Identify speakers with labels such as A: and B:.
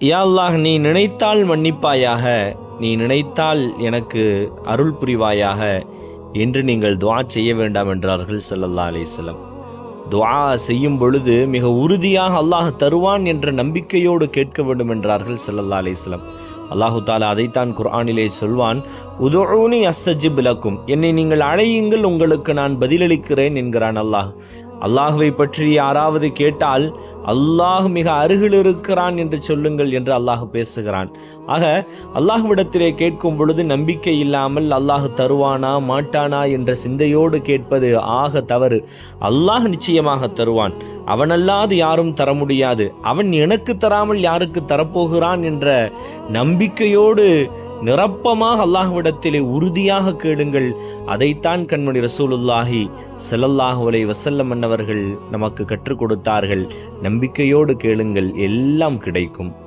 A: யா அல்லாஹ் நீ நினைத்தால் மன்னிப்பாயாக நீ நினைத்தால் எனக்கு அருள் புரிவாயாக என்று நீங்கள் துவா செய்ய வேண்டாம் என்றார்கள் சல்லல்லா அலைஹி துவா செய்யும் பொழுது மிக உறுதியாக அல்லாஹ் தருவான் என்ற நம்பிக்கையோடு கேட்க வேண்டும் என்றார்கள் சல்லல்லா அலைஹி அல்லாஹு தாலா அதைத்தான் குர்ஆனிலே சொல்வான் உதோனி அஸ்தஜி பிலக்கும் என்னை நீங்கள் அழையுங்கள் உங்களுக்கு நான் பதிலளிக்கிறேன் என்கிறான் அல்லாஹ். அல்லாஹுவை பற்றி யாராவது கேட்டால் அல்லாஹ் மிக அருகில் இருக்கிறான் என்று சொல்லுங்கள் என்று அல்லாஹ் பேசுகிறான். ஆக அல்லாஹ்விடத்திலே கேட்கும் பொழுது நம்பிக்கை இல்லாமல் அல்லாஹ் தருவானா மாட்டானா என்ற சிந்தையோடு கேட்பது ஆக தவறு. அல்லாஹ் நிச்சயமாக தருவான். அவனல்லாது யாரும் தர முடியாது. அவன் எனக்கு தராமல் யாருக்கு தரப்போகிறான் என்ற நம்பிக்கையோடு நிரப்பமாக அல்லாஹ்விடத்திலே உறுதியாக கேளுங்கள். அதைத்தான் கண்மணி ரசூலுல்லாஹி ஸல்லல்லாஹு அலைஹி வஸல்லம் அன்னவர்கள் நமக்கு கற்றுக் கொடுத்தார்கள். நம்பிக்கையோடு கேளுங்கள் எல்லாம் கிடைக்கும்.